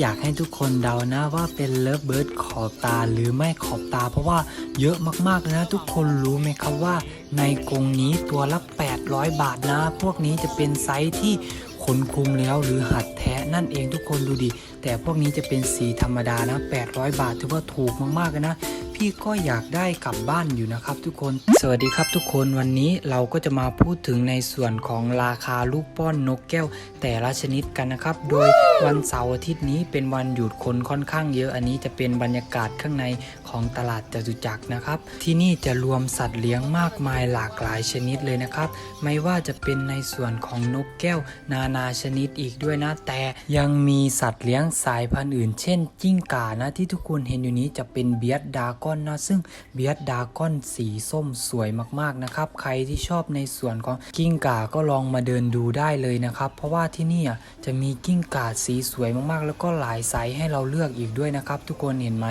อยากให้ทุกคนเดานะว่าเป็นเลิฟเบิร์ดขอบตาหรือไม่ขอบตา เพราะว่าเยอะมากๆนะ ทุกคนรู้ไหมครับว่า ในกรงนี้ตัวละ 800 บาทนะ พวกนี้จะเป็นไซส์ที่ขนคุมแล้วหรือหัดแท้นั่นเองทุกคนดูดิ แต่พวกนี้จะเป็นสีธรรมดานะ 800 บาทถือว่าถูกมากๆนะ พี่ก็อยากได้กลับบ้านอยู่นะครับทุกคน สวัสดีครับทุกคนวันนี้เราก็จะมาพูดถึงในส่วนของราคาลูกป้อนนกแก้ว แต่ละชนิดกันนะครับ โดยวันเสาร์อาทิตย์นี้เป็นวันหยุดคนค่อนข้างเยอะอันนี้จะเป็นบรรยากาศข้างในของตลาดจตุจักรนะครับ ที่นี่จะรวมสัตว์เลี้ยงมากมายหลากหลายชนิดเลยนะครับ ไม่ว่าจะเป็นในส่วนของนกแก้ว นานาชนิดอีกด้วยนะ แต่ยังมีสัตว์เลี้ยงสายพันธุ์อื่น เช่นจิ้งก่านะที่ทุกคนเห็นอยู่นี้จะเป็นเบียดดากอนนะซึ่งเบียดดากอนสีส้มสวยมากๆนะครับ ใครที่ชอบในส่วนของกิ้งก่าก็ลองมาเดินดูได้เลยนะครับ เพราะว่าที่นี่จะมีกิ้งก่าสีสวยมากๆ แล้วก็หลายไซส์ให้เราเลือกอีกด้วยนะครับ ทุกคนเห็นไหม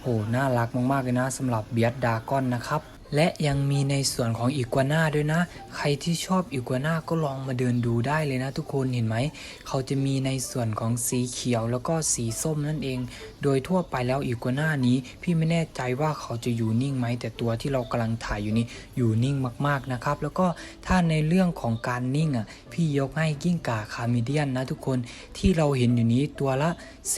โหน่ารักมากๆเลยนะสำหรับเบียดดากอนนะครับ และยังมีในส่วนของอีกัวน่าด้วยนะ ใครที่ชอบอีกัวน่าก็ลองมาเดินดูได้เลยนะทุกคนเห็นไหม เขาจะมีในส่วนของสีเขียวแล้วก็สีส้มนั่นเอง โดยทั่วไปแล้วอีกัวน่านี้ พี่ไม่แน่ใจว่าเขาจะอยู่นิ่งไหม แต่ตัวที่เรากำลังถ่ายอยู่นี่อยู่นิ่งมากๆนะครับ แล้วก็ถ้าในเรื่องของการนิ่งอะ พี่ยกให้กิ้งก่าคาเมเดียนนะทุกคน ที่เราเห็นอยู่นี้ตัวละ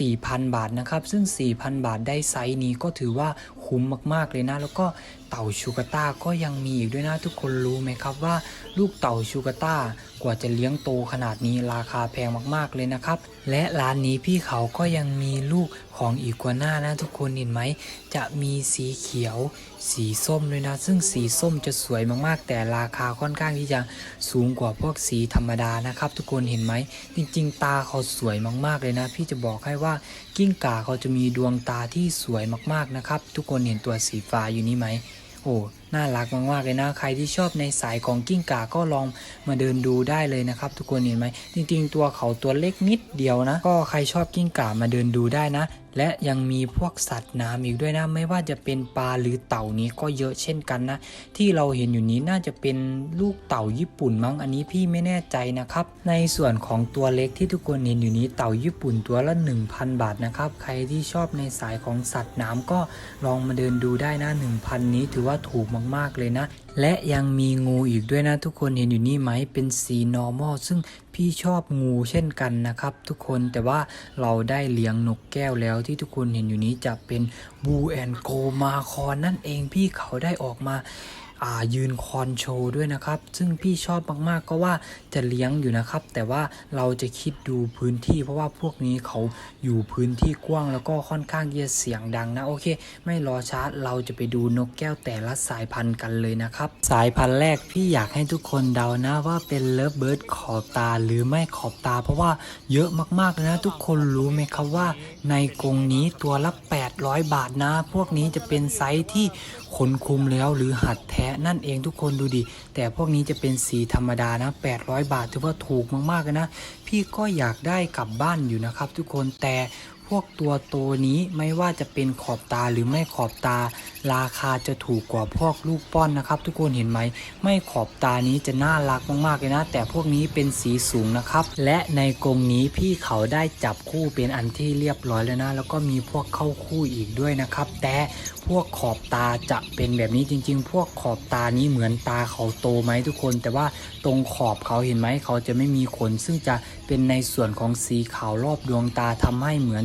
4,000 บาทนะครับ ซึ่ง 4,000 บาทได้ไซส์นี้ก็ถือว่า คุ้มมากๆเลยนะ แล้วก็เต่าชูกาต้าก็ยังมีอีกด้วยนะทุกคนรู้ไหมครับว่า ลูกเต่าชูกาต้า กว่าจะเลี้ยงโตขนาดนี้ราคาแพงมากๆเลยนะครับ และร้านนี้พี่เขาก็ยังมีลูกของอีกัวน่านะทุกคนเห็นไหม จะมีสีเขียว สีส้มด้วยนะ ซึ่งสีส้มจะสวยมากๆ แต่ราคาค่อนข้างที่จะสูงกว่าพวกสีธรรมดานะครับ ทุกคนเห็นไหม จริง ๆ ตาเขาสวยมากๆเลยนะ พี่จะบอกให้ว่ากิ้งก่าเขาจะมีดวงตาที่สวยมากๆนะครับ ทุกคนเห็นตัวสีฟ้าอยู่นี่ไหม โอ้น่ารักมากๆเลยนะ ใครที่ชอบในสายของกิ้งก่าก็ลองมาเดินดูได้เลยนะครับ ทุกคนเห็นไหมจริงๆ ตัวเขาตัวเล็กนิดเดียวนะ ก็ใครชอบกิ้งก่ามาเดินดูได้นะ และยังมีพวกสัตว์น้ำอีกด้วยนะ ไม่ว่าจะเป็นปลาหรือเต่านี้ก็เยอะเช่นกันนะ ที่เราเห็นอยู่นี้น่าจะเป็นลูกเต่าญี่ปุ่นมั้งอันนี้พี่ไม่แน่ใจนะครับ ในส่วนของตัวเล็กที่ทุกคนเห็นอยู่นี้เต่าญี่ปุ่นตัวละ 1,000 บาทนะครับ ใครที่ชอบในสายของสัตว์น้ำก็ลองมาเดินดูได้นะ 1,000 นี้ถือว่าถูกมากๆเลยนะ และยังมีงูอีกด้วยนะทุกคนเห็นอยู่นี่ไหมเป็นสี normal ซึ่งพี่ชอบงูเช่นกันนะครับ ทุกคนแต่ว่าเราได้เลี้ยงนกแก้วแล้วที่ทุกคนเห็นอยู่นี้จะเป็นบูแอนโกมาคอนนั่นเองพี่เขาได้ออกมาอ่า ยืนคอนโชว์ด้วยนะครับ ซึ่งพี่ชอบมากๆก็ว่าจะเลี้ยงอยู่นะครับ แต่ว่าเราจะคิดดูพื้นที่ เพราะว่าพวกนี้เขาอยู่พื้นที่กว้างแล้วก็ค่อนข้างที่จะเสียงดังนะโอเค ไม่รอช้าเราจะไปดูนกแก้วแต่ละสายพันธุ์กันเลยนะครับ สายพันธุ์แรกพี่อยากให้ทุกคนเดานะว่าเป็นเลิฟเบิร์ดขอบตาหรือไม่ขอบตา เพราะว่าเยอะมากๆเลยนะ ทุกคนรู้ไหมครับว่า ในกรงนี้ตัวละ 800 บาทนะ พวกนี้จะเป็นไซส์ที่ขนคุมแล้วหรือหัดแท้นั่นเองทุกคนดูดิ แต่พวกนี้จะเป็นสีธรรมดานะ 800 บาทถือว่าถูกมากๆนะ พี่ก็อยากได้กลับบ้านอยู่นะครับทุกคนแต่ พวกตัวโตนี้ไม่ว่าจะเป็นขอบตาหรือไม่ขอบตา ราคาจะถูกกว่าพวกลูกป้อนนะครับ ทุกคนเห็นไหม ไม่ขอบตานี้จะน่ารักมากๆเลยนะ แต่พวกนี้เป็นสีสูงนะครับ และในกรงนี้พี่เขาได้จับคู่เป็นอันที่เรียบร้อยแล้วนะ แล้วก็มีพวกเข้าคู่อีกด้วยนะครับ แต่พวกขอบตาจะเป็นแบบนี้จริง ๆ พวกขอบตานี้เหมือนตาเขาโตไหมทุกคน แต่ว่าตรงขอบเขาเห็นไหมเขาจะไม่มีขน ซึ่งจะเป็นในส่วนของสีขาวรอบดวงตาทำให้เหมือน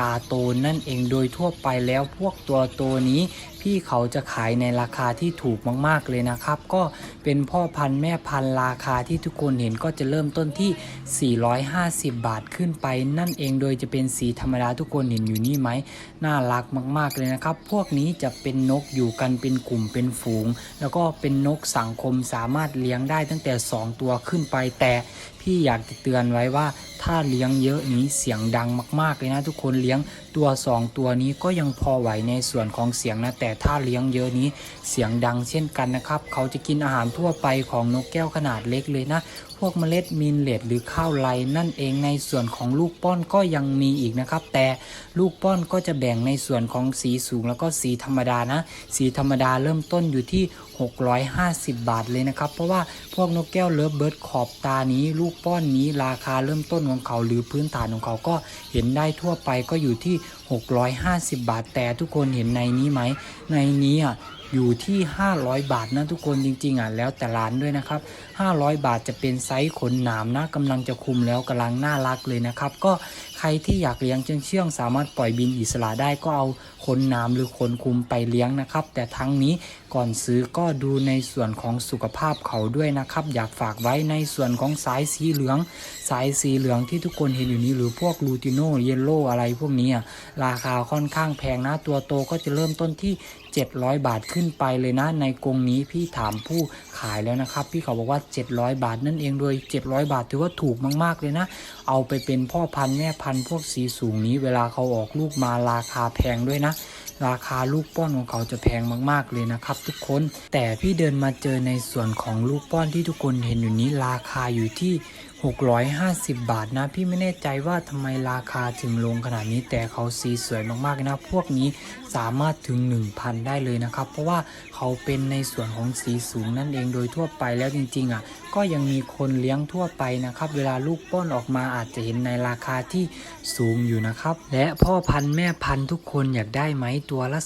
ตาโตนั่นเองโดยทั่วไปแล้วพวกตัวโตนี้ พี่เขาจะขายในราคาที่ถูกมากๆเลยนะครับ ก็เป็นพ่อพันธุ์แม่พันธุ์ราคาที่ทุกคนเห็นก็จะเริ่มต้นที่ 450 บาทขึ้นไป นั่นเองโดยจะเป็นสีธรรมดาทุกคนเห็นอยู่นี่ไหมน่ารักมาก ๆเลยนะครับ พวกนี้จะเป็นนกอยู่กันเป็นกลุ่มเป็นฝูง แล้วก็เป็นนกสังคมสามารถเลี้ยงได้ตั้งแต่ 2 ตัวขึ้นไปแต่พี่อยากจะเตือนไว้ว่าถ้าเลี้ยงเยอะนี้เสียงดังมาก ๆ เลยนะทุกคนเลี้ยงตัว 2 ตัวนี้ก็ยังพอไหวในส่วนของเสียงนะ แต่ถ้าเลี้ยงเยอะนี้เสียงดังเช่นกันนะครับ เขาจะกินอาหารทั่วไปของนกแก้วขนาดเล็กเลยนะ พวกเมล็ดมินเลดหรือข้าวไรนั่นเองในส่วนของลูกป้อนก็ยังมีอีกนะครับ แต่ลูกป้อนก็จะแบ่งในส่วนของสีสูงแล้วก็สีธรรมดานะ สีธรรมดาเริ่มต้นอยู่ที่ 650 บาทเลยนะครับ เพราะว่าพวกนกแก้วเลิฟเบิร์ดขอบตานี้ลูกป้อนนี้ราคาเริ่มต้นของเขาหรือพื้นฐานของเขาก็เห็นได้ทั่วไปก็อยู่ที่ 650 บาท แต่ทุกคนเห็นในนี้ไหม ในนี้อะอยู่ที่ 500 บาทนะทุกคนจริงๆอะแล้วแต่ร้านด้วยนะครับ500 บาทจะเป็นไซส์ขนหนามนะกำลังจะคุมแล้วกำลังน่ารักเลยนะครับ ก็ใครที่อยากเลี้ยงเชื่องๆสามารถปล่อยบินอิสระได้ก็เอาขนหนามหรือขนคุมไปเลี้ยงนะครับ แต่ทั้งนี้ก่อนซื้อก็ดูในส่วนของสุขภาพเขาด้วยนะครับ อยากฝากไว้ในส่วนของสายสีเหลือง สายสีเหลืองที่ทุกคนเห็นอยู่นี้หรือพวกลูติโนเยลโล่อะไรพวกนี้ราคาค่อนข้างแพงนะตัวโตก็จะเริ่มต้นที่ 700 บาทขึ้นไปเลยนะ ในกรงนี้พี่ถามผู้ขายแล้วนะครับ พี่เขาบอกว่า700 บาท นั่นเองโดย 700 บาทถือว่าถูกมากๆเลยนะ เอาไปเป็นพ่อพันธุ์แม่พันธุ์พวกสีสูงนี้เวลาเขาออกลูกมาราคาแพงด้วยนะราคาลูกป้อนของเขาจะแพงมากๆเลยนะครับ ทุกคน แต่พี่เดินมาเจอในส่วนของลูกป้อนที่ทุกคนเห็นอยู่นี้ราคาอยู่ที่ 650 บาทนะ พี่ไม่แน่ใจว่าทำไมราคาถึงลงขนาดนี้แต่เขาสีสวยมากๆนะ พวกนี้สามารถถึง 1,000 ได้เลยนะครับ เพราะว่าเขาเป็นในส่วนของสีสูงนั่นเองโดยทั่วไปแล้วจริงๆอะก็ยังมีคนเลี้ยงทั่วไปนะครับ เวลาลูกป้อนออกมาอาจจะเห็นในราคาที่สูงอยู่นะครับ และพ่อพันธุ์แม่พันธุ์ทุกคนอยากได้ไหมตัวละ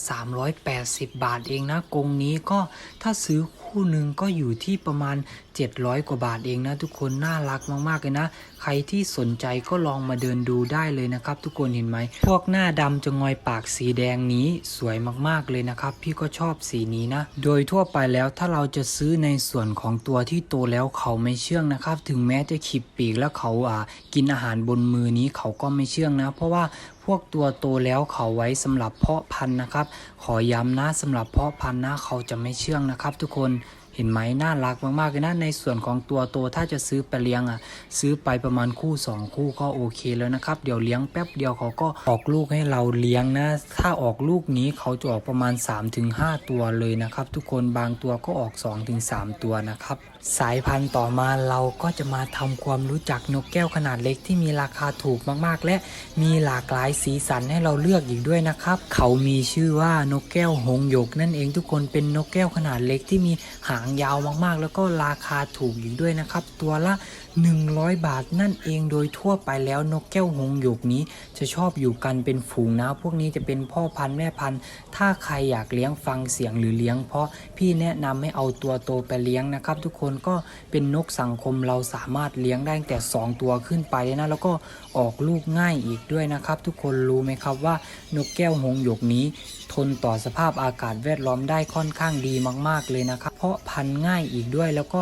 380 บาทเองนะกรงนี้ก็ถ้าซื้อคู่หนึ่งก็อยู่ที่ประมาณ 700 กว่าบาทเองนะทุกคนน่ารักมากๆเลยนะใครที่สนใจก็ลองมาเดินดูได้เลยนะครับ ทุกคนเห็นไหม พวกหน้าดำจะงอยปากสีแดงนี้สวยมากๆเลยนะครับ พี่ก็ชอบสีนี้นะ โดยทั่วไปแล้วถ้าเราจะซื้อในส่วนของตัวที่โตแล้วเขาไม่เชื่องนะครับ ถึงแม้จะขีบปีกแล้วเขาอ่ากินอาหารบนมือนี้เขาก็ไม่เชื่องนะ เพราะว่าพวกตัวโตแล้วเขาไว้สำหรับเพาะพันธุ์นะครับ ขอย้ำนะสำหรับเพาะพันธุ์นะเขาจะไม่เชื่องนะครับ ทุกคน เห็นไหมน่ารักมากๆเลยนะในส่วนของตัวโตถ้าจะซื้อไปเลี้ยงอะซื้อไปประมาณคู่ 2 คู่ก็โอเคแล้วนะครับ เดี๋ยวเลี้ยงแป๊บเดียวเขาก็ออกลูกให้เราเลี้ยงนะ ถ้าออกลูกนี้เขาจะออกประมาณ 3-5 ตัวเลยนะครับ ทุกคนบางตัวก็ออก 2-3 ตัวนะครับสายพันธุ์ต่อมาเราก็จะมาทำความรู้จักนกแก้วขนาดเล็กที่มีราคาถูกมากๆ และมีหลากหลายสีสันให้เราเลือกอีกด้วยนะครับ เขามีชื่อว่านกแก้วหงหยก นั่นเองทุกคนเป็นนกแก้วขนาดเล็กที่มีหางยาวมากๆ แล้วก็ราคาถูกอีกด้วยนะครับ ตัวละ100 บาทนั่นเองโดยทั่วไปแล้วนกแก้วหงหยกนี้จะชอบอยู่กันเป็นฝูงนะ พวกนี้จะเป็นพ่อพันธุ์แม่พันธุ์ ถ้าใครอยากเลี้ยงฟังเสียงหรือเลี้ยง เพราะพี่แนะนำให้เอาตัวโตไปเลี้ยงนะครับ ทุกคนก็เป็นนกสังคมเราสามารถเลี้ยงได้แต่ 2 ตัวขึ้นไปนะ แล้วก็ออกลูกง่ายอีกด้วยนะครับ ทุกคนรู้ไหมครับว่านกแก้วหงหยกนี้ ทนต่อสภาพอากาศแวดล้อมได้ค่อนข้างดีมาก ๆเลยนะครับเพราะพันธุ์ง่ายอีกด้วยแล้วก็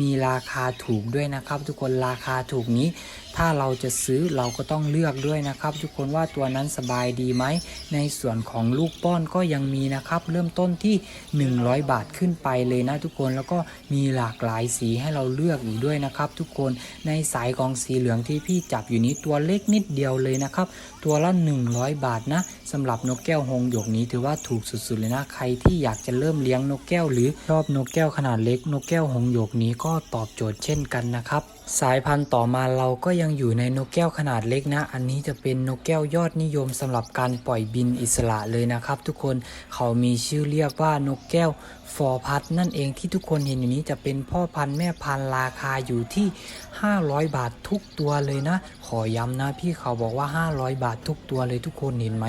มีราคาถูกด้วยนะครับ ทุกคนราคาถูกนี้ ถ้าเราจะซื้อเราก็ต้องเลือกด้วยนะครับ ทุกคนว่าตัวนั้นสบายดีไหม ในส่วนของลูกป้อนก็ยังมีนะครับ เริ่มต้นที่ 100 บาทขึ้นไปเลยนะทุกคนแล้วก็มีหลากหลายสีให้เราเลือกอีกด้วยนะครับ ทุกคนในสายของสีเหลืองที่พี่จับอยู่นี้ตัวเล็กนิดเดียวเลยนะครับ ตัวละ 100 บาทนะสำหรับนกแก้วหงหยกนี้ถือว่าถูกสุดๆเลยนะใครที่อยากจะเริ่มเลี้ยงนกแก้ว หรือชอบนกแก้วขนาดเล็ก นกแก้วหงหยกนี้ก็ตอบโจทย์เช่นกันนะครับ สายพันธุ์ต่อมาเราก็ยังอยู่ในนกแก้วขนาดเล็กนะ อันนี้จะเป็นนกแก้วยอดนิยมสำหรับการปล่อยบินอิสระเลยนะครับ ทุกคนเขามีชื่อเรียกว่านกแก้ว ฟอร์พัดนั่นเองที่ทุกคนเห็นอยู่นี้จะเป็นพ่อพันธุ์แม่พันธุ์ราคาอยู่ที่ 500 บาททุกตัวเลยนะ ขอย้ำนะพี่เขาบอกว่า 500 บาททุกตัวเลยทุกคนเห็นไหม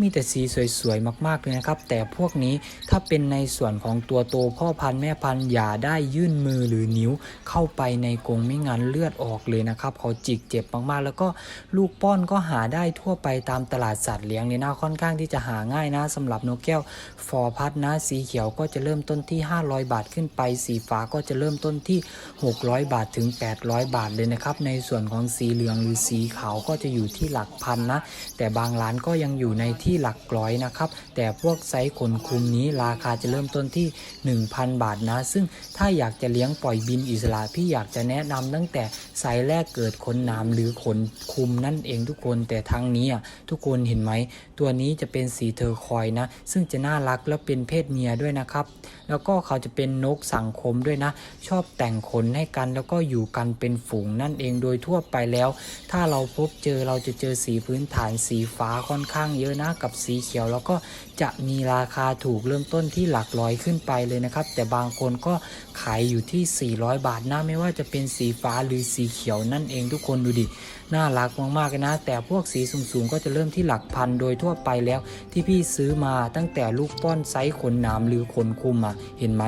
มีแต่สีสวยๆมากๆเลยนะครับ แต่พวกนี้ถ้าเป็นในส่วนของตัวโตพ่อพันธุ์แม่พันธุ์อย่าได้ยื่นมือหรือนิ้วเข้าไปในกรงไม่งั้นเลือดออกเลยนะครับเขาจิกเจ็บมากๆ แล้วก็ลูกป้อนก็หาได้ทั่วไปตามตลาดสัตว์เลี้ยงเนี่ยนะค่อนข้างที่จะหาง่ายนะสำหรับนกแก้วฟอร์พัดนะสีเขียวก็จะเริ่มต้นที่ 500 บาทขึ้นไป สีฟ้าก็จะเริ่มต้นที่ 600 บาทถึง 800 บาทเลยนะครับ ในส่วนของสีเหลืองหรือสีขาวก็จะอยู่ที่หลักพันนะ แต่บางร้านก็ยังอยู่ในที่หลักร้อยนะครับ แต่พวกไซส์ขนคลุมนี้ราคาจะเริ่มต้นที่ 1,000 บาทนะ ซึ่งถ้าอยากจะเลี้ยงปล่อยบินอิสระพี่อยากจะแนะนำตั้งตั้งแต่ไซส์แรกเกิดขนนามหรือขนคุมนั่นเองทุกคน แต่ทั้งนี้อะทุกคนเห็นไหม ตัวนี้จะเป็นสีเทอร์คอยส์นะ ซึ่งจะน่ารักและเป็นเพศเมียด้วยนะครับแล้วก็เขาจะเป็นนกสังคมด้วยนะ ชอบแต่งขนให้กันแล้วก็อยู่กันเป็นฝูงนั่นเองโดยทั่วไปแล้ว ถ้าเราพบเจอเราจะเจอสีพื้นฐานสีฟ้าค่อนข้างเยอะนะกับสีเขียวแล้วก็จะมีราคาถูกเริ่มต้นที่หลักร้อยขึ้นไปเลยนะครับ แต่บางคนก็ขายอยู่ที่ 400 บาทนะไม่ว่าจะเป็นสีฟ้าหรือสีเขียวนั่นเองทุกคนดูดิ น่ารักมากๆเลยนะ แต่พวกสีสูงๆก็จะเริ่มที่หลักพันโดยทั่วไปแล้ว ที่พี่ซื้อมาตั้งแต่ลูกป้อนไซส์ขนหนามหรือขนคุมอะเห็นไหม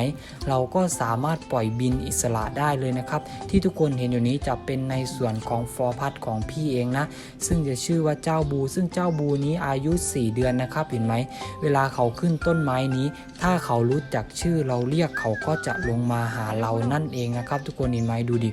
เราก็สามารถปล่อยบินอิสระได้เลยนะครับ ที่ทุกคนเห็นอยู่นี้จะเป็นในส่วนของฟอร์พัดของพี่เองนะ ซึ่งจะชื่อว่าเจ้าบู ซึ่งเจ้าบูนี้อายุ 4 เดือนนะครับ เห็นไหม เวลาเขาขึ้นต้นไม้นี้ ถ้าเขารู้จักชื่อเราเรียกเขาก็จะลงมาหาเรานั่นเองนะครับ ทุกคนเห็นไหมดูดิ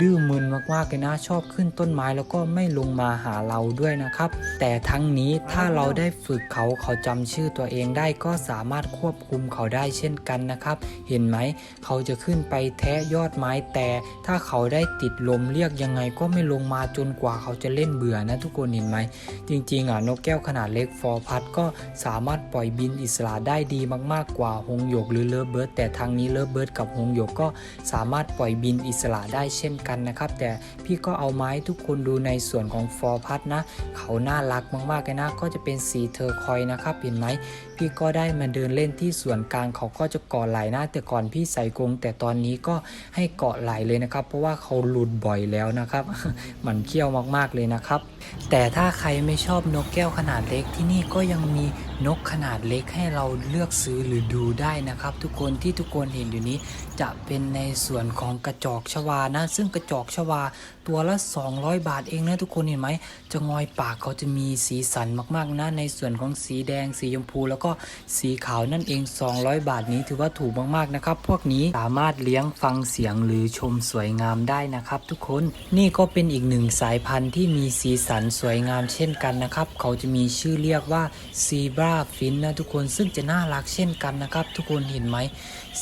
ดื้อมึนมากๆเลยนะชอบขึ้นต้นไม้แล้วก็็ไม่ลงมาหาเราด้วยนะครับ แต่ทั้งนี้ถ้าเราได้ฝึกเขาเขาจำชื่อตัวเองได้ก็สามารถควบคุมเขาได้เช่นกันนะครับ เห็นไหมเขาจะขึ้นไปแทะยอดไม้แต่ถ้าเขาได้ติดลมเรียกยังไงก็ไม่ลงมาจนกว่าเขาจะเล่นเบื่อนะทุกคนเห็นไหมจริงๆอะนกแก้วขนาดเล็กฟอร์พัดก็สามารถปล่อยบินอิสระได้ดีมากๆกว่าหงหยกหรือเลิฟเบิร์ดแต่ทางนี้เลิฟเบิร์ดกับหงหยกก็สามารถปล่อยบินอิสระได้เช่นกันนะครับ แต่พี่ก็เอาไม้ทุกคนดูในส่วนของฟอร์พัทนะ เขาน่ารักมากๆเลยนะ ก็จะเป็นสีเทอร์คอยนะครับเห็นไหมพี่ก็ได้มาเดินเล่นที่ส่วนกลางเขาก็จะเกาะไหลนะ แต่ก่อนพี่ใส่กรงแต่ตอนนี้ก็ให้เกาะไหลเลยนะครับ เพราะว่าเขาหลุดบ่อยแล้วนะครับ มันเขี้ยวมากๆเลยนะครับ แต่ถ้าใครไม่ชอบนกแก้วขนาดเล็กที่นี่ก็ยังมีนกขนาดเล็กให้เราเลือกซื้อหรือดูได้นะครับ ทุกคนที่ทุกคนเห็นอยู่นี้จะเป็นในส่วนของกระจอกชวานะ ซึ่งกระจอกชวาตัวละ 200 บาทเองนะทุกคนเห็นไหมจะงอยปากเขาจะมีสีสันมากๆนะในส่วนของสีแดง สีชมพู แล้วก็สีขาวนั่นเอง 200 บาทนี้ถือว่าถูกมากๆนะครับ พวกนี้สามารถเลี้ยงฟังเสียงหรือชมสวยงามได้นะครับ ทุกคนนี่ก็เป็นอีกหนึ่งสายพันธุ์ที่มีสีสันสวยงามเช่นกันนะครับ เขาจะมีชื่อเรียกว่าซีบราฟินนะทุกคนซึ่งจะน่ารักเช่นกันนะครับ ทุกคนเห็นไหม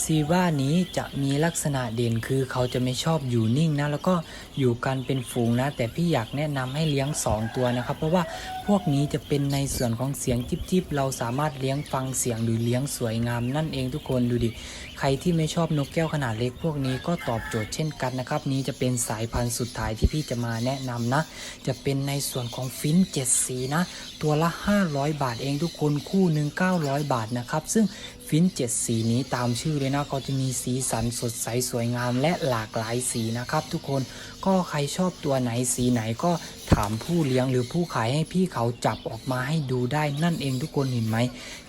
ซีบรานี้จะมีลักษณะเด่นคือเขาจะไม่ชอบอยู่นิ่งนะแล้วก็อยู่กันเป็นฝูงนะ แต่พี่อยากแนะนำให้เลี้ยง 2 ตัวนะครับ เพราะว่าพวกนี้จะเป็นในส่วนของเสียงจิบๆเราสามารถเลี้ยงฟังเสียงหรือเลี้ยงสวยงามนั่นเองทุกคนดูดิใครที่ไม่ชอบนกแก้วขนาดเล็กพวกนี้ก็ตอบโจทย์เช่นกันนะครับ นี้จะเป็นสายพันธุ์สุดท้ายที่พี่จะมาแนะนำนะ จะเป็นในส่วนของฟินเจ็ดสีนะ ตัวละ 500 บาทเองทุกคนคู่หนึ่ง900 บาทนะครับ ซึ่งฟินเจ็ดสีนี้ตามชื่อเลยนะเขาจะมีสีสันสดใสสวยงามและหลากหลายสีนะครับ ทุกคนก็ใครชอบตัวไหนสีไหนก็ถามผู้เลี้ยงหรือผู้ขายให้พี่เขาจับออกมาให้ดูได้นั่นเองทุกคนเห็นไหม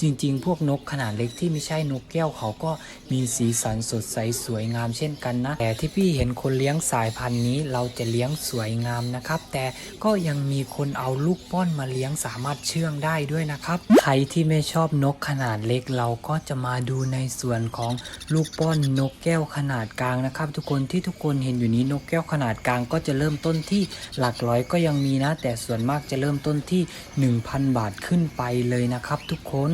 จริง ๆ พวกนกขนาดเล็กที่ไม่ใช่นกแก้วเขาก็มีสีสันสดใสสวยงามเช่นกันนะ แต่ที่พี่เห็นคนเลี้ยงสายพันธุ์นี้เราจะเลี้ยงสวยงามนะครับ แต่ก็ยังมีคนเอาลูกป้อนมาเลี้ยงสามารถเชื่องได้ด้วยนะครับ ใครที่ไม่ชอบนกขนาดเล็กเราก็จะมาดูในส่วนของลูกป้อนนกแก้วขนาดกลางนะครับ ทุกคนที่ทุกคนเห็นอยู่นี้นกแก้วขนาดกลางก็จะเริ่มต้นที่หลักร้อยก็ยังมีนะ แต่ส่วนมากจะเริ่มต้นที่ 1,000 บาทขึ้นไปเลยนะครับทุกคน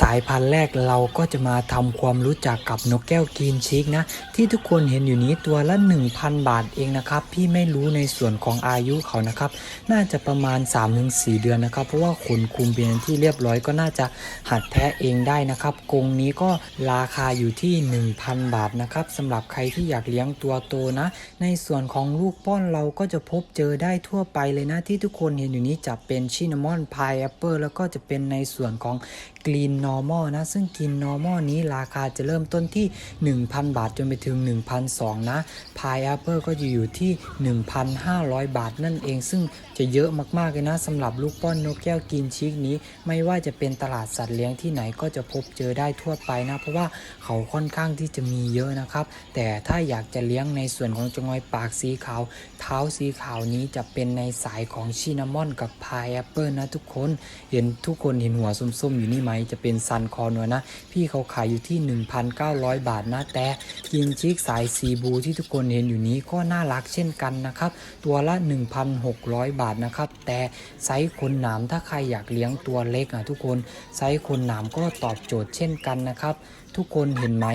สายพันธุ์แรกเราก็จะมาทำความรู้จักกับนกแก้วกรีนชิกนะ ที่ทุกคนเห็นอยู่นี้ตัวละ 1,000 บาทเองนะครับ พี่ไม่รู้ในส่วนของอายุเขานะครับ น่าจะประมาณ 3-4 เดือนนะครับ เพราะว่าขนคุมเป็นที่เรียบร้อยก็น่าจะหัดแทะเองได้นะครับกรงนี้ก็ราคาอยู่ที่ 1,000 บาทนะครับสำหรับใครที่อยากเลี้ยงตัวโตนะ ในส่วนของลูกป้อนเราก็จะพบเจอได้ทั่วไปเลยนะที่ทุกคนเห็นอยู่นี้จะเป็นชินนามอนพายแอปเปิลแล้วก็จะเป็นในส่วนของ กรีนนอร์มอลนะ ซึ่งกรีนนอร์มอลนี้ราคาจะเริ่มต้นที่ 1,000 บาทจนไปถึง 1,200นะพายแอปเปิลก็จะอยู่ที่ 1,500 บาทนั่นเอง ซึ่งจะเยอะมากๆเลยนะสำหรับลูกป้อนนกแก้วกินชิกนี้ ไม่ว่าจะเป็นตลาดสัตว์เลี้ยงที่ไหนก็จะพบเจอได้ทั่วไปนะ เพราะว่าเขาค่อนข้างที่จะมีเยอะนะครับ แต่ถ้าอยากจะเลี้ยงในส่วนของจงอยปากสีขาว เท้าสีขาวนี้จะเป็นในสายของชินามอนกับพายแอปเปิลนะทุกคนเห็นทุกคนเห็นหัวส้มๆ อยู่นี่ไหมจะเป็นซันคอนัวนะ พี่เขาขายอยู่ที่ 1,900 บาทนะแต่กินชิกสายซีบูที่ทุกคนเห็นอยู่นี้ก็น่ารักเช่นกันนะครับตัวละ 1,600 บาทนะครับ แต่ไซส์ขนหนามถ้าใครอยากเลี้ยงตัวเล็กอะทุกคนไซส์ขนหนามก็ตอบโจทย์เช่นกันนะครับ ทุกคนเห็นไหม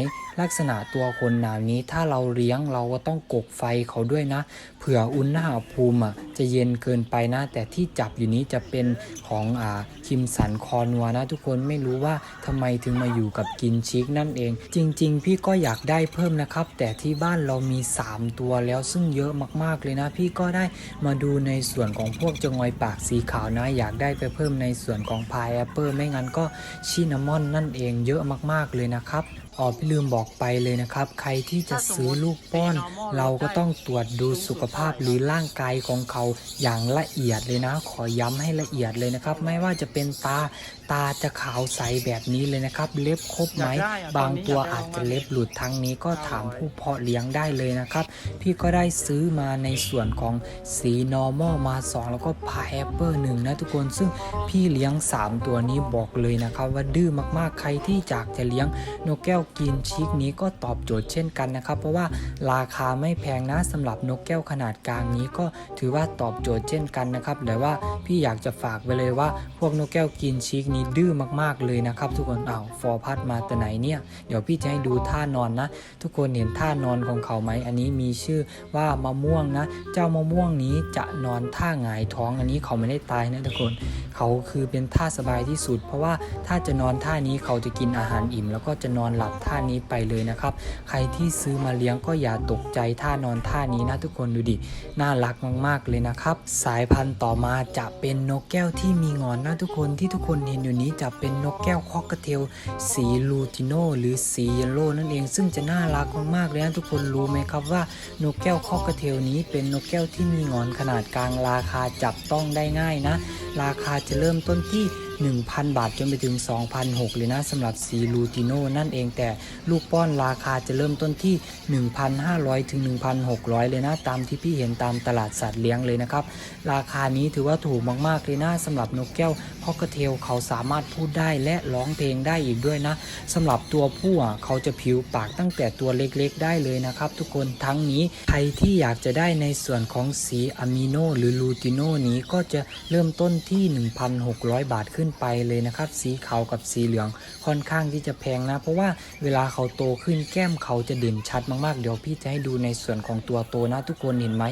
ลักษณะตัวคนหนาวนี้ถ้าเราเลี้ยงเราก็ต้องกกไฟเขาด้วยนะ เผื่ออุณหภูมิอะจะเย็นเกินไปนะ แต่ที่จับอยู่นี้จะเป็นของอ่าคิมสันคอนัวนะ ทุกคนไม่รู้ว่าทำไมถึงมาอยู่กับกินชิกนั่นเอง จริง ๆ พี่ก็อยากได้เพิ่มนะครับ แต่ที่บ้านเรามี 3 ตัวแล้วซึ่งเยอะมากๆเลยนะ พี่ก็ได้มาดูในส่วนของพวกจงอยปากสีขาวนะ อยากได้ไปเพิ่มในส่วนของพายแอปเปิลไม่งั้นก็ชินามอนนั่นเองเยอะมากๆเลยนะครับอ๋อพี่ลืมบอกไปเลยนะครับ ใครที่จะซื้อลูกป้อน เราก็ต้องตรวจดูสุขภาพหรือร่างกายของเขาอย่างละเอียดเลยนะ ขอย้ำให้ละเอียดเลยนะครับ ไม่ว่าจะเป็นตา ตาจะขาวใสแบบนี้เลยนะครับ เล็บครบไหมอยากได้อะบางตัวตอนนี้อยากได้อาจจะเล็บหลุดทั้งนี้ก็ถามผู้เพาะเลี้ยงได้เลยนะครับ พี่ก็ได้ซื้อมาในส่วนของสี normal มา 2 แล้วก็พาแอปเปิลหนึ่งนะทุกคนซึ่งพี่เลี้ยง 3 ตัวนี้บอกเลยนะครับ ว่าดื้อมากๆใครที่อยากจะเลี้ยงนกแก้วกินชิกนี้ก็ตอบโจทย์เช่นกันนะครับ เพราะว่าราคาไม่แพงนะสำหรับนกแก้วขนาดกลางนี้ก็ถือว่าตอบโจทย์เช่นกันนะครับแต่ว่าพี่อยากจะฝากไว้เลยว่าพวกนกแก้วกินชิกนี้ดื้อมากๆเลยนะครับทุกคนอ้าวฟอร์พัดมาแต่ไหนเนี่ยเดี๋ยวพี่จะให้ดูท่านอนนะ ทุกคนเห็นท่านอนของเขาไหมอันนี้มีชื่อว่ามะม่วงนะ เจ้ามะม่วงนี้จะนอนท่าหงายท้องอันนี้เขาไม่ได้ตายนะทุกคนเขาคือเป็นท่าสบายที่สุด เพราะว่าถ้าจะนอนท่านี้เขาจะกินอาหารอิ่ม แล้วก็จะนอนหลับท่านี้ไปเลยนะครับ ใครที่ซื้อมาเลี้ยงก็อย่าตกใจท่านอนท่านี้นะทุกคนดูดิน่ารักมากๆเลยนะครับ สายพันธุ์ต่อมาจะเป็นนกแก้วที่มีงอนนะทุกคนที่ทุกคนเห็นอยู่นี้จะเป็นนกแก้วคอกเทล สีลูติโนหรือสีเยลโล่นั่นเอง ซึ่งจะน่ารักมากๆเลยนะทุกคนรู้ไหมครับว่านกแก้วคอกเทลนี้เป็นนกแก้วที่มีงอนขนาดกลางราคาจับต้องได้ง่ายนะ ราคาจะเริ่มต้นที่ 1,000 บาทจนไปถึง2,600เลยนะสำหรับสีลูติโนนั่นเองแต่ลูกป้อนราคาจะเริ่มต้นที่ 1,500 ถึง 1,600 เลยนะ ตามที่พี่เห็นตามตลาดสัตว์เลี้ยงเลยนะครับ ราคานี้ถือว่าถูกมากๆเลยนะสำหรับนกแก้วฮอกระเทลเขาสามารถพูดได้และร้องเพลงได้อีกด้วยนะสำหรับตัวผู้เขาจะผิวปากตั้งแต่ตัวเล็กๆ ได้เลยนะครับ ทุกคนทั้งนี้ใครที่อยากจะได้ในส่วนของสีอะมิโนหรือลูติโนนี้ก็จะเริ่มต้นที่ 1,600 บาทขึ้นไปเลยนะครับ สีขาวกับสีเหลืองค่อนข้างที่จะแพงนะ เพราะว่าเวลาเขาโตขึ้นแก้มเขาจะเด่นชัดมากๆ เดี๋ยวพี่จะให้ดูในส่วนของตัวโตนะทุกคนเห็นไหม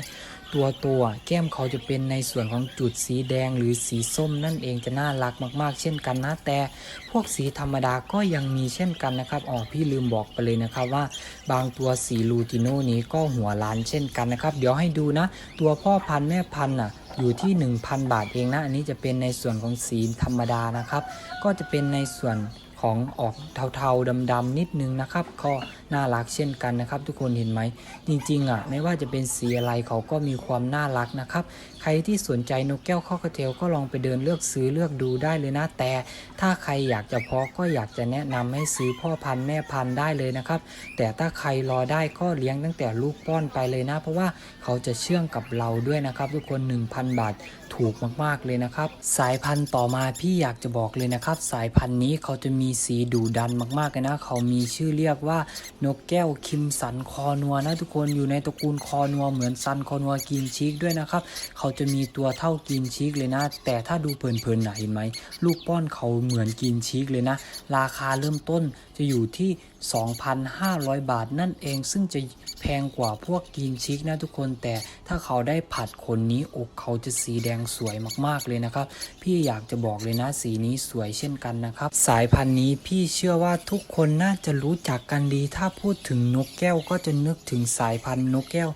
ตัวตัวแก้มเขาจะเป็นในส่วนของจุดสีแดงหรือสีส้มนั่นเองจะน่ารักมากๆ เช่นกันนะแต่พวกสีธรรมดาก็ยังมีเช่นกันนะครับอ๋อพี่ลืมบอกไปเลยนะครับว่า บางตัวสีลูติโนนี้ก็หัวล้านเช่นกันนะครับ เดี๋ยวให้ดูนะ ตัวพ่อพันธุ์แม่พันธุ์อะอยู่ที่ 1,000 บาทเองนะ อันนี้จะเป็นในส่วนของสีธรรมดานะครับ ก็จะเป็นในส่วน ของออกเทาๆดำๆนิดนึงนะครับ ก็น่ารักเช่นกันนะครับ ทุกคนเห็นไหม จริงๆอะไม่ว่าจะเป็นสีอะไรเขาก็มีความน่ารักนะครับ ใครที่สนใจนกแก้วข้อกระเทลก็ลองไปเดินเลือกซื้อเลือกดูได้เลยนะ แต่ถ้าใครอยากจะเพาะก็อยากจะแนะนำให้ซื้อพ่อพันธุ์แม่พันธุ์ได้เลยนะครับ แต่ถ้าใครรอได้ก็เลี้ยงตั้งแต่ลูกป้อนไปเลยนะ เพราะว่าเขาจะเชื่องกับเราด้วยนะครับ ทุกคน 1,000 บาทถูกมากๆเลยนะครับ สายพันธุ์ต่อมาพี่อยากจะบอกเลยนะครับ สายพันธุ์นี้เขาจะมีสีดุดันมากๆเลยนะ เขามีชื่อเรียกว่านกแก้วคิมสันคอนัวนะทุกคนอยู่ในตระกูลคอนัวเหมือนซันคอนัวกินชิกด้วยนะครับ เขาจะมีตัวเท่ากินชิกเลยนะ แต่ถ้าดูเพลินๆหนะเห็นไหมลูกป้อนเขาเหมือนกินชิกเลยนะ ราคาเริ่มต้นจะอยู่ที่2,500 บาทนั่นเองซึ่งจะแพงกว่าพวกกินชิกนะทุกคนแต่ถ้าเขาได้ผัดขนนี้อกเขาจะสีแดงสวยมากๆเลยนะครับ พี่อยากจะบอกเลยนะสีนี้สวยเช่นกันนะครับ สายพันธุ์นี้พี่เชื่อว่าทุกคนน่าจะรู้จักกันดี ถ้าพูดถึงนกแก้วก็จะนึกถึงสายพันธุ์นกแก้ว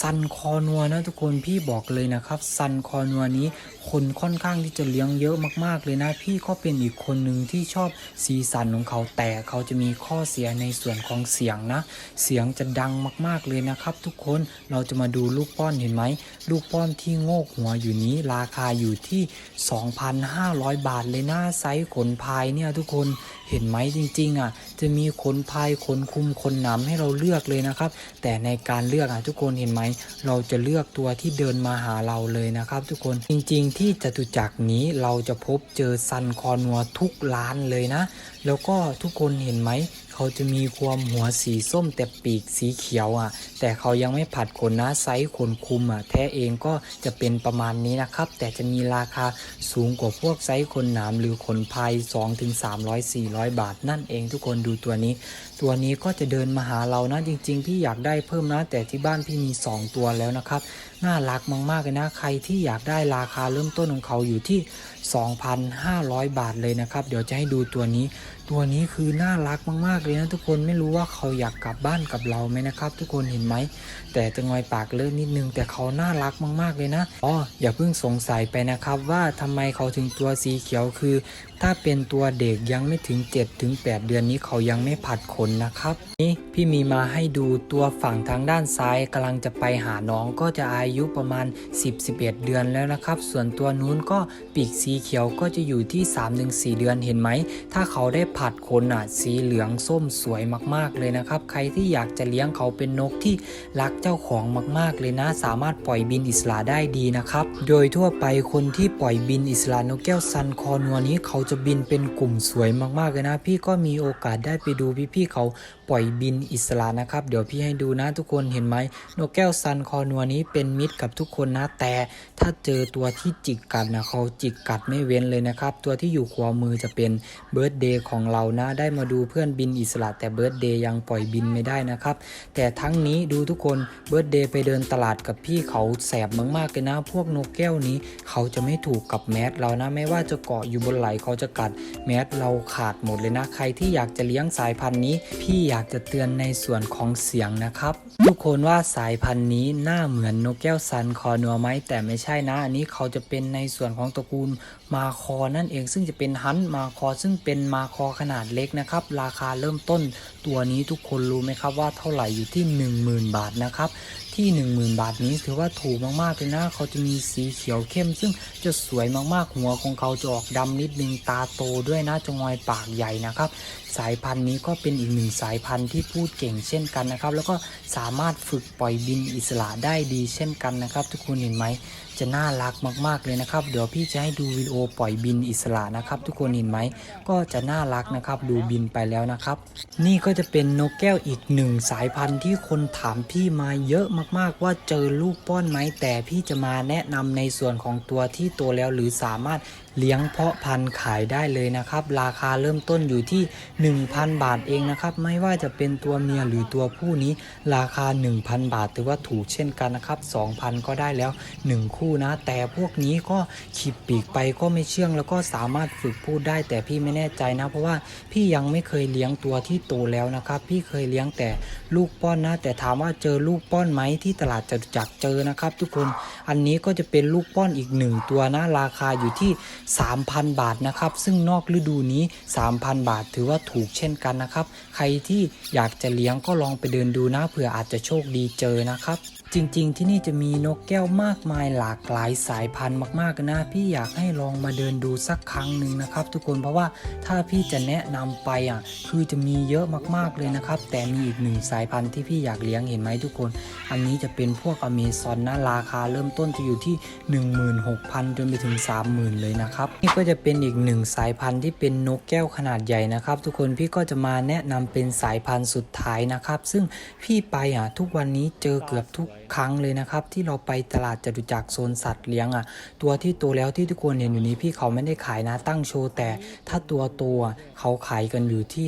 ซันคอนัวนะทุกคนพี่บอกเลยนะครับซันคอนัวนี้คนค่อนข้างที่จะเลี้ยงเยอะมากๆเลยนะ พี่ก็เป็นอีกคนหนึ่งที่ชอบสีสันของเขาแต่เขาจะมีข้อเสียในส่วนของเสียงนะ เสียงจะดังมากๆเลยนะครับ ทุกคนเราจะมาดูลูกป้อนเห็นไหมลูกป้อนที่โงกหัวอยู่นี้ราคาอยู่ที่ 2,500 บาทเลยนะไซส์ขนพายเนี่ยทุกคนเห็นไหมจริง ๆอะจะมีขนพายขนคุมขนหนำให้เราเลือกเลยนะครับ แต่ในการเลือกอะทุกคนเห็นไหมเราจะเลือกตัวที่เดินมาหาเราเลยนะครับ ทุกคนจริง ๆ ที่จตุจักรนี้เราจะพบเจอซันคอนัวทุกร้านเลยนะ แล้วก็ทุกคนเห็นไหม เขาจะมีความหัวสีส้มแต่ปีกสีเขียวอะ แต่เขายังไม่ผัดขนนะไซส์ขนคุมอะแท้เองก็จะเป็นประมาณนี้นะครับ แต่จะมีราคาสูงกว่าพวกไซส์ขนหนามหรือขนพาย2ถึง300 400 บาท นั่นเองทุกคนดูตัวนี้ ตัวนี้ก็จะเดินมาหาเรานะจริง ๆ พี่อยากได้เพิ่มนะ แต่ที่บ้านพี่มี 2 ตัวแล้วนะครับน่ารักมากๆเลยนะใครที่อยากได้ราคาเริ่มต้นของเขาอยู่ที่ 2,500 บาทเลยนะครับ เดี๋ยวจะให้ดูตัวนี้ ตัวนี้คือน่ารักมากๆเลยนะทุกคนไม่รู้ว่าเขาอยากกลับบ้านกับเราไหมนะครับ ทุกคนเห็นไหม แต่จะงอยปากเลิกนิดนึงแต่เขาน่ารักมากๆเลยนะอ๋ออย่าเพิ่งสงสัยไปนะครับว่าทำไมเขาถึงตัวสีเขียวคือ ถ้าเป็นตัวเด็กยังไม่ถึง7ถึง8เดือนนี้เขายังไม่ผัดขนนะครับ นี่พี่มีมาให้ดูตัวฝั่งทางด้านซ้ายกำลังจะไปหาน้องก็จะอายุประมาณ 10-11 เดือนแล้วนะครับ ส่วนตัวนู้นก็ปีกสีเขียวก็จะอยู่ที่ 3-4 เดือนเห็นไหม ถ้าเขาได้ผัดขนอะสีเหลืองส้มสวยมากๆเลยนะครับ ใครที่อยากจะเลี้ยงเขาเป็นนกที่รักเจ้าของมากๆเลยนะ สามารถปล่อยบินอิสระได้ดีนะครับ โดยทั่วไปคนที่ปล่อยบินอิสระนกแก้วซันคอนัวนี้เขาจะบินเป็นกลุ่มสวยมากๆเลยนะ พี่ก็มีโอกาสได้ไปดูพี่ๆเขาปล่อยบินอิสระนะครับ เดี๋ยวพี่ให้ดูนะทุกคนเห็นไหมนกแก้วซันคอนัวนี้เป็นมิตรกับทุกคนนะ แต่ถ้าเจอตัวที่จิกกัดนะเขาจิกกัดไม่เว้นเลยนะครับ ตัวที่อยู่ขวามือจะเป็นเบิร์ดเดย์ของเรานะ ได้มาดูเพื่อนบินอิสระแต่เบิร์ดเดย์ยังปล่อยบินไม่ได้นะครับ แต่ทั้งนี้ดูทุกคนเบิร์ดเดย์ไปเดินตลาดกับพี่เขาแสบมากๆเลยนะ พวกนกแก้วนี้เขาจะไม่ถูกกับแมสเรานะไม่ว่าจะเกาะอยู่บนไหลเขาจะกัดแมสเราขาดหมดเลยนะ ใครที่อยากจะเลี้ยงสายพันธุ์นี้ พี่อยากจะเตือนในส่วนของเสียงนะครับ ทุกคนว่าสายพันธุ์นี้หน้าเหมือนนกแก้วซันคอนัวไหมแต่ไม่ใช่นะ อันนี้เขาจะเป็นในส่วนของตระกูลมาคอนั่นเองซึ่งจะเป็นฮันต์มาคอซึ่งเป็นมาคอขนาดเล็กนะครับ ราคาเริ่มต้น ตัวนี้ทุกคนรู้ไหมครับว่าเท่าไหร่อยู่ที่ 10,000 บาทนะครับ ที่ 10,000 บาทนี้ถือว่าถูกมากๆเลยนะเขาจะมีสีเขียวเข้ม ซึ่งจะสวยมากๆหัวของเขาจะออกดำนิดนึงตาโตด้วยนะจงอยปากใหญ่นะครับ สายพันธุ์นี้ก็เป็นอีกหนึ่งสายพันธุ์ที่พูดเก่งเช่นกันนะครับ แล้วก็สามารถฝึกปล่อยบินอิสระได้ดีเช่นกันนะครับ ทุกคนเห็นไหมจะน่ารักมากๆเลยนะครับ เดี๋ยวพี่จะให้ดูวิดีโอปล่อยบินอิสระนะครับ ทุกคนเห็นไหมก็จะน่ารักนะครับ ดูบินไปแล้วนะครับ นี่ก็จะเป็นนกแก้วอีกหนึ่งสายพันธุ์ที่คนถามพี่มาเยอะมากๆว่าเจอลูกป้อนไหมแต่พี่จะมาแนะนำในส่วนของตัวที่โตแล้วหรือสามารถ เลี้ยงเพาะพันธุ์ขายได้เลยนะครับ ราคาเริ่มต้นอยู่ที่ 1,000 บาทเองนะครับ ไม่ว่าจะเป็นตัวเมียหรือตัวผู้นี้ราคา 1,000 บาทถือว่าถูกเช่นกันนะครับ 2,000 ก็ได้แล้ว 1 คู่นะ แต่พวกนี้ก็ขีบปีกไปก็ไม่เชื่อง แล้วก็สามารถฝึกพูดได้ แต่พี่ไม่แน่ใจนะ เพราะว่าพี่ยังไม่เคยเลี้ยงตัวที่โตแล้วนะครับ พี่เคยเลี้ยงแต่ลูกป้อนนะ แต่ถามว่าเจอลูกป้อนไหมที่ตลาดจตุจักรเจอนะครับ ทุกคนอันนี้ก็จะเป็นลูกป้อนอีกหนึ่งตัวนะราคาอยู่ที่3,000 บาทนะครับ ซึ่งนอกฤดูนี้ 3,000 บาทถือว่าถูกเช่นกันนะครับ ใครที่อยากจะเลี้ยงก็ลองไปเดินดูนะเผื่ออาจจะโชคดีเจอนะครับ จริงๆ ที่นี่จะมีนกแก้วมากมายหลากหลายสายพันธุ์มากๆนะ พี่อยากให้ลองมาเดินดูสักครั้งหนึ่งนะครับ ทุกคนเพราะว่าถ้าพี่จะแนะนำไปอะคือจะมีเยอะมากๆเลยนะครับ แต่มีอีกหนึ่งสายพันธุ์ที่พี่อยากเลี้ยงเห็นไหมทุกคน อันนี้จะเป็นพวกอเมซอนนะราคาเริ่มต้นจะอยู่ที่ 16,000 จนไปถึง 30,000 เลยนะครับนี่ก็จะเป็นอีกหนึ่งสายพันธุ์ที่เป็นนกแก้วขนาดใหญ่นะครับ ทุกคนพี่ก็จะมาแนะนำเป็นสายพันธุ์สุดท้ายนะครับ ซึ่งพี่ไปอะทุกวันนี้เจอเกือบทุก ครั้งเลยนะครับ ที่เราไปตลาดจตุจักรโซนสัตว์เลี้ยงอะตัวที่โตแล้วที่ทุกคนเห็นอยู่นี้พี่เขาไม่ได้ขายนะตั้งโชว์แต่ถ้าตัวตอะเขาขายกันอยู่ที่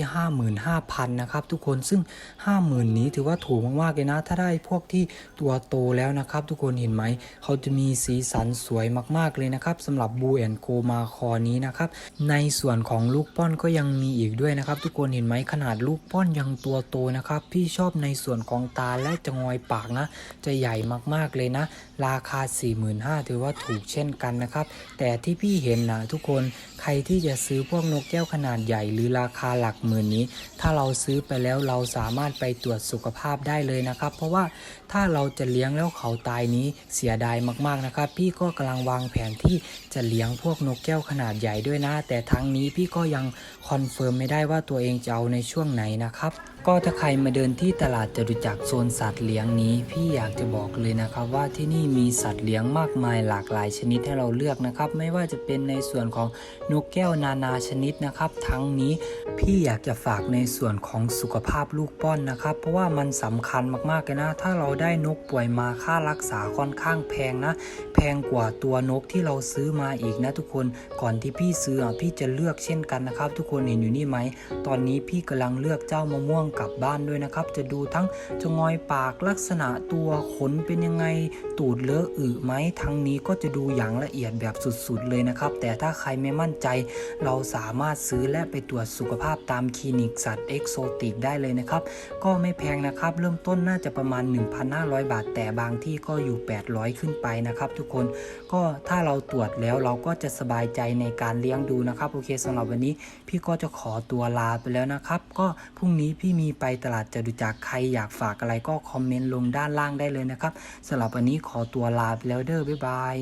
55,000นะครับทุกคนซึ่ง 50,000 นี้ถือว่าถูกมากๆเลยนะ ถ้าได้พวกที่ตัวโตแล้วนะครับ ทุกคนเห็นไหมเขาจะมีสีสันสวยมากๆเลยนะครับสำหรับบูแอนโกมาคอนี้นะครับในส่วนของลูกป้อนก็ยังมีอีกด้วยนะครับ ทุกคนเห็นไหมขนาดลูกป้อนยังตัวโตนะครับพี่ชอบในส่วนของตาและจะงอยปากนะ จะใหญ่มากๆเลยนะ ราคา 45,000ถือว่าถูกเช่นกันนะครับ แต่ที่พี่เห็นนะทุกคนใครที่จะซื้อพวกนกแก้วขนาดใหญ่หรือราคาหลักหมื่นนี้ ถ้าเราซื้อไปแล้วเราสามารถไปตรวจสุขภาพได้เลยนะครับ เพราะว่าถ้าเราจะเลี้ยงแล้วเขาตายนี้เสียดายมากๆนะครับ พี่ก็กำลังวางแผนที่จะเลี้ยงพวกนกแก้วขนาดใหญ่ด้วยนะ แต่ทั้งนี้พี่ก็ยังคอนเฟิร์มไม่ได้ว่าตัวเองจะเอาในช่วงไหนนะครับ ก็ถ้าใครมาเดินที่ตลาดจตุจักรโซนสัตว์เลี้ยงนี้ พี่อยากจะบอกเลยนะครับว่าที่นี่มีสัตว์เลี้ยงมากมายหลากหลายชนิดให้เราเลือกนะครับ ไม่ว่าจะเป็นในส่วนของนกแก้วนานาชนิดนะครับ ทั้งนี้พี่อยากจะฝากในส่วนของสุขภาพลูกป้อนนะครับ เพราะว่ามันสำคัญมากๆเลยนะ ถ้าเราได้นกป่วยมาค่ารักษาค่อนข้างแพงนะ แพงกว่าตัวนกที่เราซื้อมาอีกนะทุกคนก่อนที่พี่ซื้อพี่จะเลือกเช่นกันนะครับ ทุกคนเห็นอยู่นี่ไหมตอนนี้พี่กำลังเลือกเจ้ามะม่วงกลับบ้านด้วยนะครับ จะดูทั้งจะงอยปากลักษณะตัวขนเป็นยังไงตูดเลอะอึไหมทั้งนี้ก็จะดูอย่างละเอียดแบบสุดๆเลยนะครับ แต่ถ้าใครไม่มั่นใจ เราสามารถซื้อและไปตรวจสุขภาพตามคลินิกสัตว์เอ็กโซติกได้เลยนะครับ ก็ไม่แพงนะครับ เริ่มต้นน่าจะประมาณ 1,500 บาท แต่บางที่ก็อยู่ 800 ขึ้นไปนะครับ ทุกคนก็ถ้าเราตรวจแล้วเราก็จะสบายใจในการเลี้ยงดูนะครับโอเคสำหรับวันนี้พี่ก็จะขอตัวลาไปแล้วนะครับ ก็พรุ่งนี้พี่มีไปตลาดจตุจักรใครอยากฝากอะไรก็คอมเมนต์ลงด้านล่างได้เลยนะครับสำหรับวันนี้ขอตัวลาไปแล้วเด้อบ๊ายบาย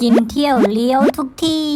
กินเที่ยวเลี้ยวทุกที่